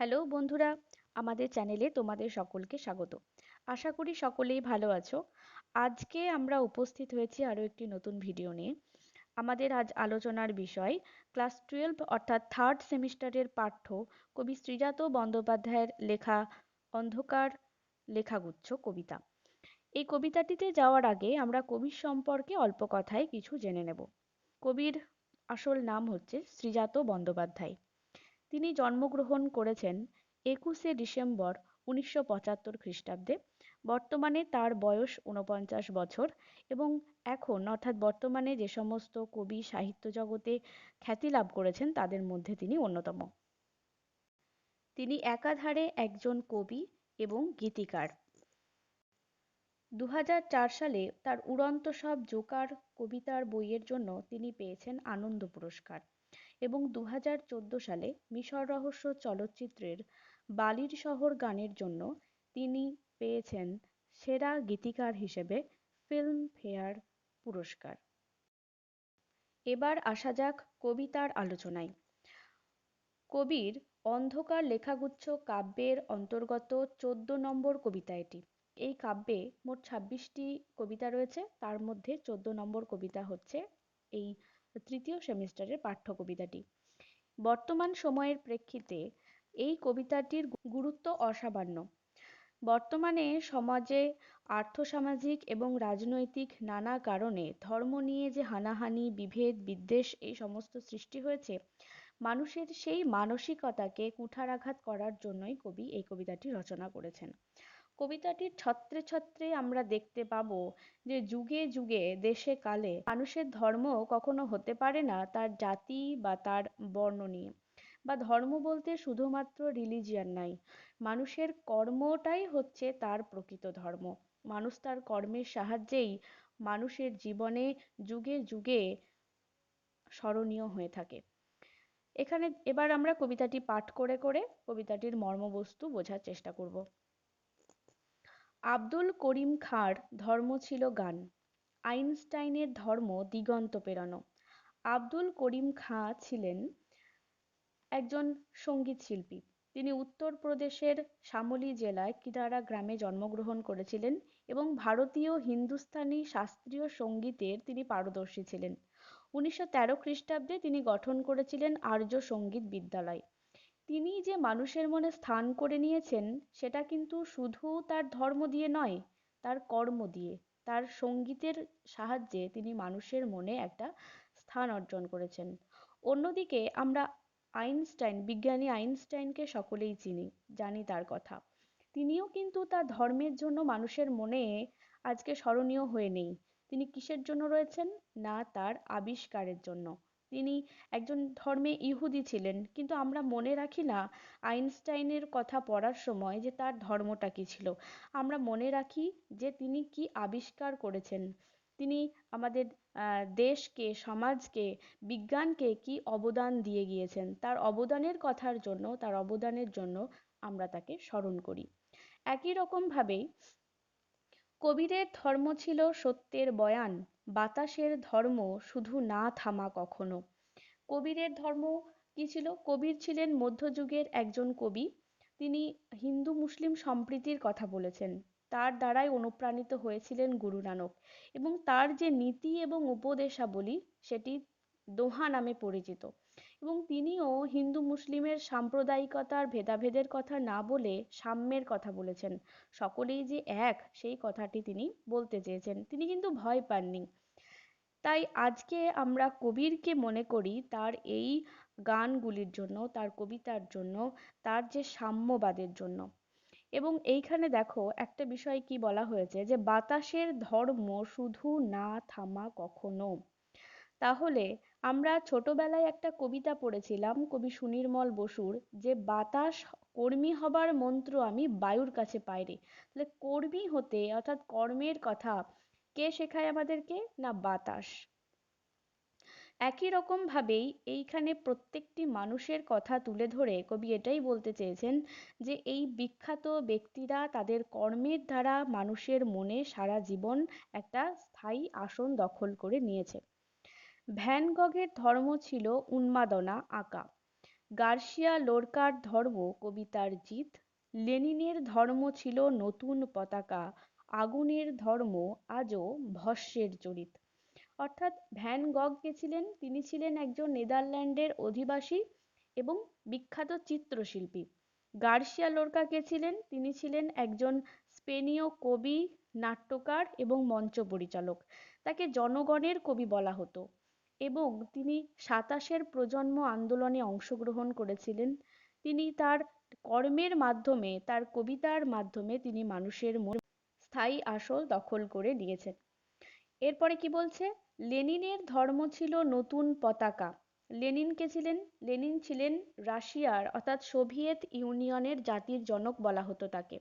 Hello বন্ধুরা, আমাদের চ্যানেলে তোমাদের সকলকে স্বাগত। আশা করি সকলেই ভালো আছো। আজকে আমরা উপস্থিত হয়েছি আরও একটি নতুন ভিডিও নিয়ে। আমাদের আজ আলোচনার বিষয় ক্লাস টুয়েলভ অর্থাৎ থার্ড সেমিস্টারের পাঠ্য কবি শ্রীজাত বন্দ্যোপাধ্যায়ের লেখা অন্ধকার লেখাগুচ্ছ কবিতা। এই কবিতাটিতে যাওয়ার আগে আমরা কবির সম্পর্কে অল্প কথায় কিছু জেনে নেব। কবির আসল নাম হচ্ছে শ্রীজাত বন্দ্যোপাধ্যায়। তিনি জন্মগ্রহণ করেছেন একুশে ডিসেম্বর উনিশশো পঁচাত্তর খ্রিস্টাব্দে। বর্তমানে তার বয়স ঊনপঞ্চাশ বছর এবং এখন অর্থাৎ বর্তমানে যে সমস্ত কবি, সাহিত্য জগতে খ্যাতি লাভ করেছেন তাদের মধ্যে তিনি অন্যতম। তিনি একাধারে একজন কবি এবং গীতিকার। দুহাজার চার সালে তার উড়ন্ত সব জোকার কবিতার বইয়ের জন্য তিনি পেয়েছেন আনন্দ পুরস্কার। এবং দু হাজার চোদ্দ সালে মিশর রহস্য চলচ্চিত্রের বালির শহর গানের জন্য তিনি পেয়েছেন সেরা গীতিকার হিসেবে ফিল্মফেয়ার পুরস্কার। এবার আসা যাক কবিতার আলোচনায়। কবির অন্ধকার লেখাগুচ্ছ কাব্যের অন্তর্গত চোদ্দ নম্বর কবিতা এটি। এই কাব্যে মোট ছাব্বিশটি কবিতা রয়েছে, তার মধ্যে চোদ্দ নম্বর কবিতা হচ্ছে এই তৃতীয় সেমিস্টারের পাঠ্য কবিতাটি বর্তমান সময়ের প্রেক্ষিতে এই কবিতাটির গুরুত্ব অসামান্য। বর্তমানে সমাজে আর্থসামাজিক এবং রাজনৈতিক নানা কারণে ধর্ম নিয়ে যে হানাহানি, বিভেদ, বিদ্বেষ এই সমস্ত সৃষ্টি হয়েছে, মানুষের সেই মানসিকতাকে কুঠারাঘাত করার জন্যই কবি এই কবিতাটি রচনা করেছেন। কবিতাটির ছত্রে ছত্রে আমরা দেখতে পাবো যে যুগে যুগে, দেশে কালে মানুষের ধর্ম কখনো হতে পারে না তার জাতি বা তার বর্ণ নিয়ে বা ধর্ম বলতে শুধুমাত্র রিলিজিয়ান নাই, মানুষের কর্মটাই হচ্ছে তার প্রকৃত ধর্ম। মানুষ তার কর্মের সাহায্যেই মানুষের জীবনে যুগে যুগে স্মরণীয় হয়ে থাকে। এখানে এবার আমরা কবিতাটি পাঠ করে করে কবিতাটির মর্মবস্তু বোঝার চেষ্টা করব। আব্দুল করিম খাঁর ধর্ম ছিল গান। আইনস্টাইনের ধর্ম দিগন্ত পেরানো। আব্দুল করিম খাঁ ছিলেন একজন সংগীত শিল্পী। তিনি উত্তরপ্রদেশের শামলি জেলায় কিদারা গ্রামে জন্মগ্রহণ করেছিলেন এবং ভারতীয় হিন্দুস্তানি শাস্ত্রীয় সঙ্গীতের তিনি পারদর্শী ছিলেন। উনিশশো তেরো খ্রিস্টাব্দে তিনি গঠন করেছিলেন আর্য সংগীত বিদ্যালয়। তিনি যে মানুষের মনে স্থান করে নিয়েছেন, সেটা কিন্তু শুধু তার ধর্ম দিয়ে নয়, তার কর্ম দিয়ে, তার সঙ্গীতের সাহায্যে তিনি মানুষের মনে একটা স্থান অর্জন করেছেন। অন্যদিকে আমরা আইনস্টাইন, বিজ্ঞানী আইনস্টাইনকে সকলেই চিনি, জানি তার কথা। তিনিও কিন্তু তার ধর্মের জন্য মানুষের মনে আজকে স্মরণীয় হয়ে নেই। তিনি কিসের জন্য রয়েছেন? না, তার আবিষ্কারের জন্য। তিনি একজন ধর্মে ইহুদি ছিলেন। কিন্তু আমরা মনে রাখি না আইনস্টাইনের কথা পড়ার সময় যে তার ধর্মটা কি ছিল। আমরা মনে রাখি যে তিনি কি আবিষ্কার করেছেন। তিনি আমাদের দেশকে, সমাজকে, বিজ্ঞানকে কি অবদান দিয়ে গিয়েছেন। তার অবদানের কথার জন্য, তার অবদানের জন্য আমরা তাকে স্মরণ করি। একই রকম ভাবেই কবিরের ধর্ম ছিল সত্যের বয়ান। বাতাসের ধর্ম শুধু না থামা কখনো? কবিরের ধর্ম কি ছিল? কবির ছিলেন মধ্যযুগের একজন কবি। তিনি হিন্দু মুসলিম সম্প্রীতির কথা বলেছেন। তার দ্বারাই অনুপ্রাণিত হয়েছিলেন গুরু নানক এবং তার যে নীতি এবং উপদেশাবলী সেটি দোহা নামে পরিচিত। এবং তিনিও হিন্দু মুসলিমের সাম্প্রদায়িকতার ভেদাভেদের কথা না বলে সাম্যের কথা বলেছেন। সকলেই যে এক, সেই কথাটি তিনি বলতে চেয়েছেন। তিনি কিন্তু ভয় পাননি। তাই আজকে আমরা কবিরকে মনে করি তার এই গানগুলির জন্য, তার কবিতার জন্য, তার যে সাম্যবাদের জন্য। এবং এইখানে দেখো, একটা বিষয় কি বলা হয়েছে যে, বাতাসের ধর্ম শুধু না থামা কখনো। তাহলে আমরা ছোটবেলায় একটা কবিতা পড়েছিলাম, কবি সুনির্মল বসুর, যে, বাতাস কর্মী হবার মন্ত্র আমি বায়ুর কাছে পাই রে তাহলে কর্মী হতে, অর্থাৎ কর্মের কথা কে শেখায় আমাদেরকে? না বাতাস। একই রকম ভাবেই এইখানে প্রত্যেকটি মানুষের কথা তুলে ধরে কবি এটাই বলতে চেয়েছেন যে এই বিখ্যাত ব্যক্তিরা তাদের কর্মের দ্বারা মানুষের মনে সারা জীবন একটা স্থায়ী আসন দখল করে নিয়েছে। ভ্যান গগের ধর্ম ছিল উন্মাদনা, আঁকা। গার্সিয়া লোরকার ধর্ম কবিতার জিত। লেনিনের ধর্ম ছিল নতুন পতাকা আগুনের ধর্ম আজও ভস্মের চরিত। অর্থাৎ ভ্যান গগ কে ছিলেন, তিনি ছিলেন একজন নেদারল্যান্ডের অধিবাসী এবং বিখ্যাত চিত্রশিল্পী। গার্সিয়া লোরকা কে ছিলেন, তিনি ছিলেন একজন স্পেনীয় কবি, নাট্যকার এবং মঞ্চ পরিচালক। তাকে জনগণের কবি বলা হতো এবং তিনি সাতাশের প্রজন্ম আন্দোলনে অংশগ্রহণ করেছিলেন। তিনি তার কর্মের মাধ্যমে, তার কবিতার মাধ্যমে তিনি মানুষের মনে স্থায়ী আসল দখল করে নিয়েছেন। এরপরে কি বলছে? লেনিনের ধর্ম ছিল নতুন পতাকা। লেনিন কে ছিলেন? লেনিন ছিলেন রাশিয়ার, অর্থাৎ সোভিয়েত ইউনিয়নের জাতির জনক বলা হতো তাকে।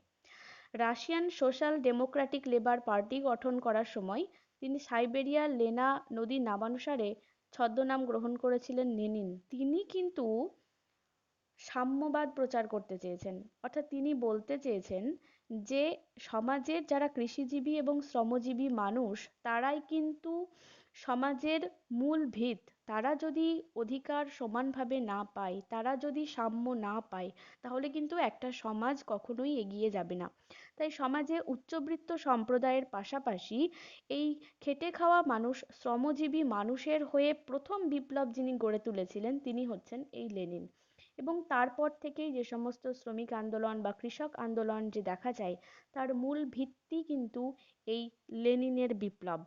Russian social democratic labour party গঠন করার সময় তিনি সাইবেরিয়ার লেনা নদীর নামানুসারে ছদ্মনাম গ্রহণ করেছিলেন লেনিন। তিনি কিন্তু সাম্যবাদ প্রচার করতে চেয়েছেন। অর্থাৎ তিনি বলতে চেয়েছেন যে, সমাজের যারা কৃষিজীবী এবং শ্রমজীবী মানুষ, তারাই কিন্তু সমাজের মূল ভিত। তারা যদি অধিকার সমানভাবে না পায়, তারা যদি সাম্য না পায়, তাহলে কিন্তু একটা সমাজ কখনোই এগিয়ে যাবে না। তাই সমাজে উচ্চবিত্ত সম্প্রদায়ের পাশাপাশি এই খেটে খাওয়া মানুষ, শ্রমজীবী মানুষের হয়ে প্রথম বিপ্লব যিনি গড়ে তুলেছিলেন, তিনি হচ্ছেন এই লেনিন। এবং তারপর থেকেই যে সমস্ত শ্রমিক আন্দোলন বা কৃষক আন্দোলন যে দেখা যায়, তার মূল ভিত্তি কিন্তু এই লেনিনের বিপ্লব।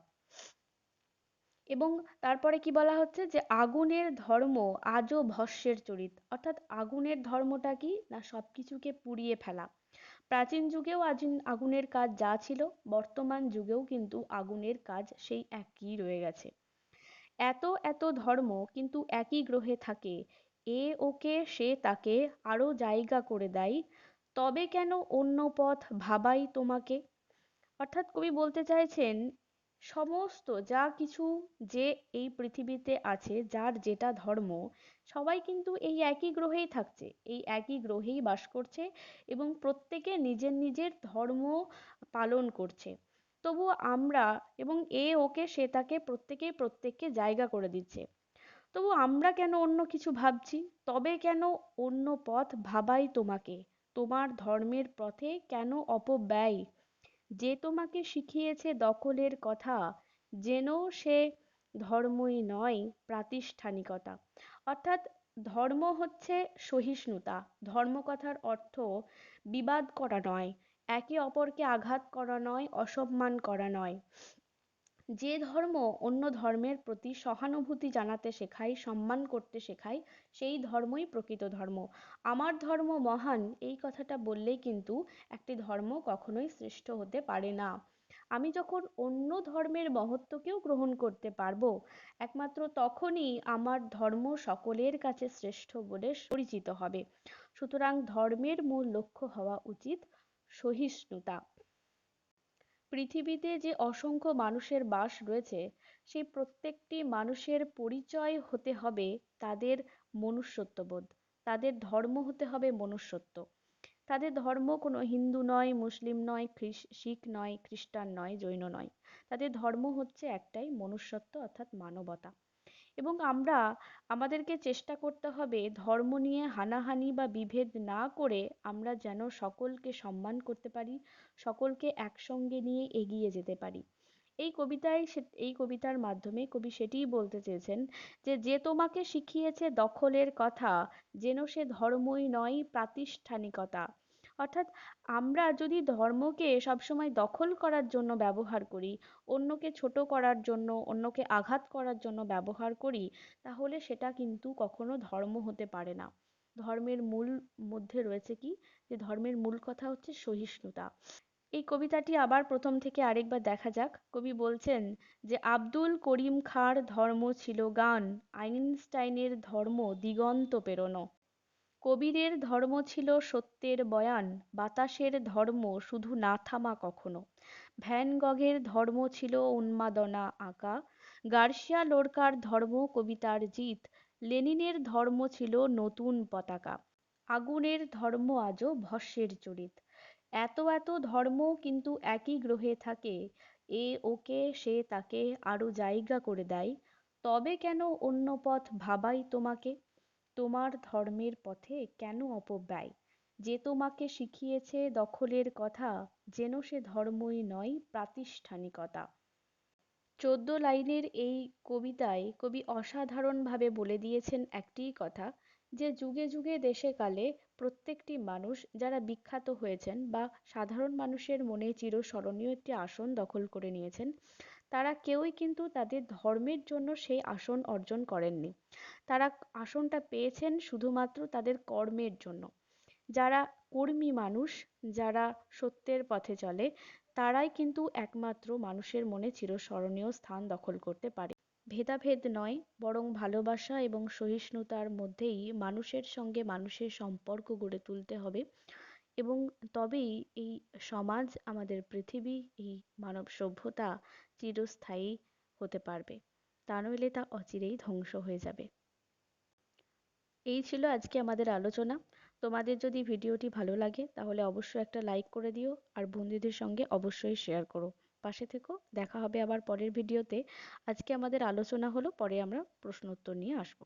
এবং তারপরে কি বলা হচ্ছে যে আগুনের ধর্ম আজও ভস্মের চরিত। অর্থাৎ আগুনের ধর্মটা কি? না, সবকিছুকে পুড়িয়ে ফেলা। প্রাচীন যুগেও আগুনের কাজ যা ছিল, বর্তমান যুগেও কিন্তু আগুনের কাজ সেই একই রয়ে গেছে। এত এত ধর্ম কিন্তু একই গ্রহে থাকে এ ওকে সে তাকে আরও জায়গা করে দেয়। তবে কেন অন্য পথ ভাবাই তোমাকে? অর্থাৎ কবি বলতে চাইছেন, সমস্ত যা কিছু যে এই পৃথিবীতে আছে, যার যেটা ধর্ম, সবাই কিন্তু এই একই গ্রহেই থাকছে, এই একই গ্রহেই বাস করছে এবং প্রত্যেকে নিজের নিজের ধর্ম পালন করছে। তবু আমরা এবং এ ওকে সে তাকে প্রত্যেকেই প্রত্যেককে জায়গা করে দিচ্ছে। তবু আমরা কেন অন্য কিছু ভাবছি? তবে কেন অন্য পথ ভাবাই তোমাকে? তোমার ধর্মের পথে কেন অপব্যয়? যে তোমাকে শিখিয়েছে দখলের কথা, যেন সে ধর্মই নয়, প্রাতিষ্ঠানিকতা। অর্থাৎ ধর্ম হচ্ছে সহিষ্ণুতা। ধর্ম কথার অর্থ বিবাদ করা নয়, একে অপরকে আঘাত করা নয়, অসম্মান করা নয়। যে ধর্ম অন্য ধর্মের প্রতি সহানুভূতি জানাতে শেখায়, সম্মান করতে শেখায়, সেই ধর্মই প্রকৃত ধর্ম। আমার ধর্ম মহান, এই কথাটা বললেই কিন্তু একটি ধর্ম কখনোই শ্রেষ্ঠ হতে পারে না। আমি যখন অন্য ধর্মের মহত্বকেও গ্রহণ করতে পারব, একমাত্র তখনই আমার ধর্ম সকলের কাছে শ্রেষ্ঠ বলে পরিচিত হবে। সুতরাং ধর্মের মূল লক্ষ্য হওয়া উচিত সহিষ্ণুতা। পৃথিবীতে যে অসংখ্য মানুষের বাস রয়েছে, সেই প্রত্যেকটি মানুষের পরিচয় হতে হবে তাদের মনুষ্যত্ববোধ, তাদের ধর্ম হতে হবে মনুষ্যত্ব। তাদের ধর্ম কোনো হিন্দু নয়, মুসলিম নয় শিখ নয়, খ্রিস্টান নয়, জৈন নয়। তাদের ধর্ম হচ্ছে একটাই মনুষ্যত্ব অর্থাৎ মানবতা। এবং আমরা আমাদেরকে চেষ্টা করতে হবে ধর্ম নিয়ে হানাহানি বা বিভেদ না করে আমরা যেন সকলকে সম্মান করতে পারি, সকলকে একসঙ্গে নিয়ে এগিয়ে যেতে পারি। এই কবিতায় এই কবিতার মাধ্যমে কবি সেটিই বলতে চেয়েছেন যে যে তোমাকে শিখিয়েছে দখলের কথা, যেন সে ধর্মই নয়, প্রাতিষ্ঠানিকতা। অর্থাৎ আমরা যদি ধর্মকে সবসময় দখল করার জন্য ব্যবহার করি, অন্যকে ছোট করার জন্য, অন্যকে আঘাত করার জন্য ব্যবহার করি, তাহলে সেটা কিন্তু কখনো ধর্ম হতে পারে না। ধর্মের মূল মধ্যে রয়েছে কি? যে ধর্মের মূল কথা হচ্ছে সহিষ্ণুতা। এই কবিতাটি আবার প্রথম থেকে আরেকবার দেখা যাক। কবি বলছেন যে, আব্দুল করিম খাঁর ধর্ম ছিল গান, আইনস্টাইনের ধর্ম দিগন্ত পেরোনো। কবিরের ধর্ম ছিল সত্যের বয়ান, বাতাসের ধর্ম শুধু না থামা কখনো। ভ্যান গঘের ধর্ম ছিল উন্মাদনা আঁকা, গার্সিয়া লোরকার ধর্ম কবিতার জিত, লেনিনের ধর্ম ছিল নতুন পতাকা। আগুনের ধর্ম আজও ভস্মের চরিত। এত এত ধর্ম কিন্তু একই গ্রহে থাকে, এ ওকে সে তাকে আরও জায়গা করে দেয়। তবে কেন অন্য পথ ভাবাই তোমাকে? তোমার ধর্মের পথে কেন অপব্যয়? যে তোমাকে শিখিয়েছে দখলের কথা, যেন সে ধর্মই নয়, প্রাতিষ্ঠানিকতা। চোদ্দ লাইনের এই কবিতায় কবি অসাধারণ ভাবে বলে দিয়েছেন একটিই কথা, যে যুগে যুগে দেশে কালে প্রত্যেকটি মানুষ যারা বিখ্যাত হয়েছেন বা সাধারণ মানুষের মনে চিরস্মরণীয় একটি আসন দখল করে নিয়েছেন তারা কেউই কিন্তু তাদের ধর্মের জন্য সেই আসন অর্জন করেননি। তারা আসনটা পেয়েছেন শুধুমাত্র তাদের কর্মের জন্য। যারা কর্মী মানুষ, যারা সত্যের পথে চলে, তারাই কিন্তু একমাত্র মানুষের মনে চিরস্মরণীয় স্থান দখল করতে পারে। ভেদাভেদ নয়, বরং ভালোবাসা এবং সহিষ্ণুতার মধ্যেই মানুষের সঙ্গে মানুষের সম্পর্ক গড়ে তুলতে হবে। এবং তবেই এই সমাজ, আমাদের পৃথিবী, এই মানব সভ্যতা চিরস্থায়ী হতে পারবে। তা নইলে তা অচিরেই ধ্বংস হয়ে যাবে। এই ছিল আজকে আমাদের আলোচনা। তোমাদের যদি ভিডিওটি ভালো লাগে, তাহলে অবশ্যই একটা লাইক করে দিও আর বন্ধুদের সঙ্গে অবশ্যই শেয়ার করো। পাশে থেকো, দেখা হবে আবার পরের ভিডিওতে। আজকে আমাদের আলোচনা হলো, পরে আমরা প্রশ্ন উত্তর নিয়ে আসব।